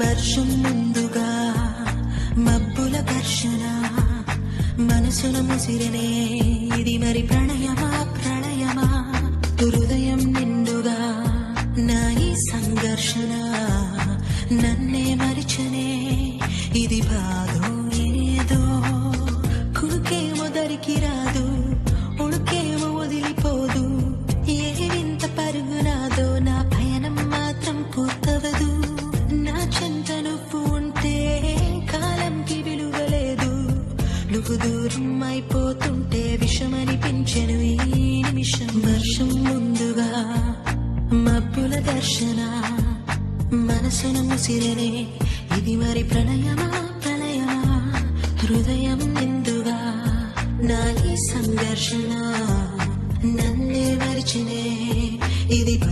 వర్షం ముందుగా మబ్బుల ఘర్షణ మనసున ముసిరనే ఇది మరి ప్రణయమా ప్రణయమా? హృదయం నిండుగా నా ఈ సంఘర్షణ నన్నే మరిచనే ఇది బాధో ఏదో? కుడుకేమో దరికి రాదు ఉడుకేమో వదిలిపోదు ఏ వింత పరుగునాదో నా పయనం మాత్రం పూర్త నీకు దూరం అయిపోతుంటే విషమనిపించెను ఈ నిమిషం. వర్షం ముందుగా మబ్బుల దర్శన. మనసును ముసిరనే ఇది మరి ప్రణయమా ప్రళయమా? హృదయం నిందుగా నా ఈ సంఘర్షణ నన్నే మరిచినే. ఇది